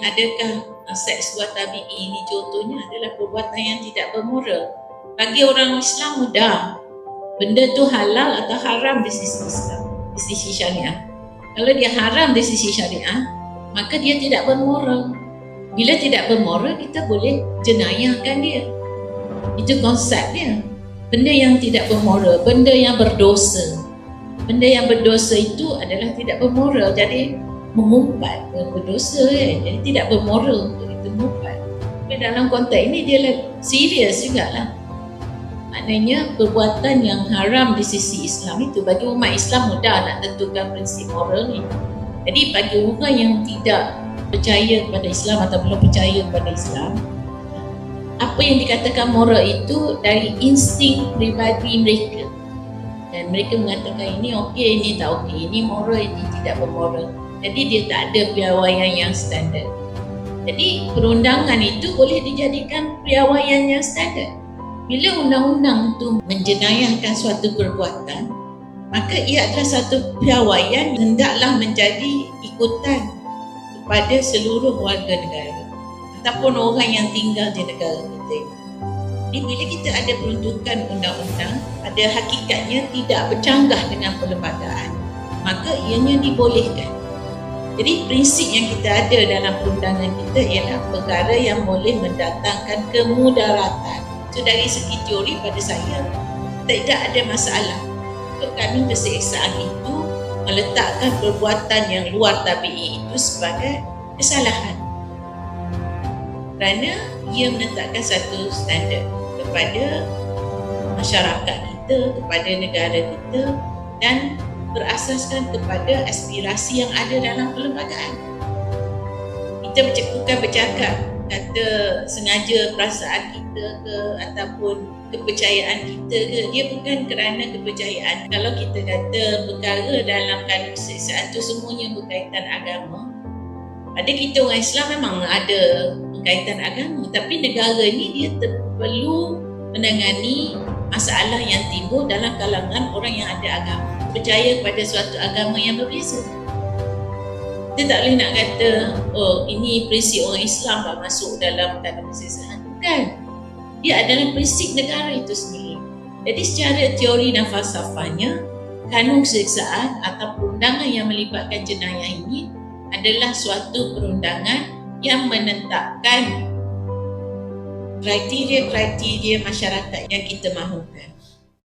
Adakah uh, seks buat tabi'i ini contohnya adalah perbuatan yang tidak bermoral? Bagi orang Islam mudah. Benda tu halal atau haram di sisi Islam, di sisi syariah. Kalau dia haram di sisi syariah, maka dia tidak bermoral. Bila tidak bermoral, kita boleh jenayahkan dia. Itu konsep dia. Benda yang tidak bermoral, benda yang berdosa. Benda yang berdosa itu adalah tidak bermoral. Jadi mengumpat berdosa kan. Jadi tidak bermoral untuk kita mengumpat. Tapi dalam konteks ini dia serius jugalah. Maknanya perbuatan yang haram di sisi Islam itu bagi umat Islam mudah nak tentukan prinsip moral ni. Jadi bagi orang yang tidak percaya kepada Islam atau belum percaya kepada Islam, apa yang dikatakan moral itu dari insting pribadi mereka. Dan mereka mengatakan ini okey, ini tak okey, ini moral, ini tidak bermoral. Jadi dia tak ada piawaian yang standard. Jadi perundangan itu boleh dijadikan piawaian yang standard. Bila undang-undang itu menjenayahkan suatu perbuatan, maka ia adalah satu piawaian hendaklah menjadi ikutan kepada seluruh warga negara ataupun orang yang tinggal di negara kita. Jadi bila kita ada peruntukan undang-undang, pada hakikatnya tidak bercanggah dengan perlembagaan, maka ianya dibolehkan. Jadi prinsip yang kita ada dalam perundangan kita ialah perkara yang boleh mendatangkan kemudaratan So dari segi teori pada saya tidak ada masalah. Untuk kami keseksaan itu meletakkan perbuatan yang luar tabi'i itu sebagai kesalahan. Kerana ia menetapkan satu standard kepada masyarakat kita, kepada negara kita dan berasaskan kepada aspirasi yang ada dalam perlembagaan. Kita bukan bercakap kata sengaja perasaan kita ke ataupun kepercayaan kita ke. Dia bukan kerana kepercayaan. Kalau kita kata perkara dalam kanun keseksaan tu semuanya berkaitan agama pada kita orang Islam memang ada berkaitan agama. Tapi negara ni dia perlu menangani masalah yang timbul dalam kalangan orang yang ada agama percaya kepada suatu agama yang berbeza. Kita tak boleh nak kata oh ini prinsip orang Islam tak masuk dalam tanda kesesahan bukan. Dia adalah prinsip negara itu sendiri. Jadi secara teori dan falsafahnya kanun keseksaan atau perundangan yang melibatkan jenayah ini adalah suatu perundangan yang menetapkan kriteria-kriteria masyarakat yang kita mahukan.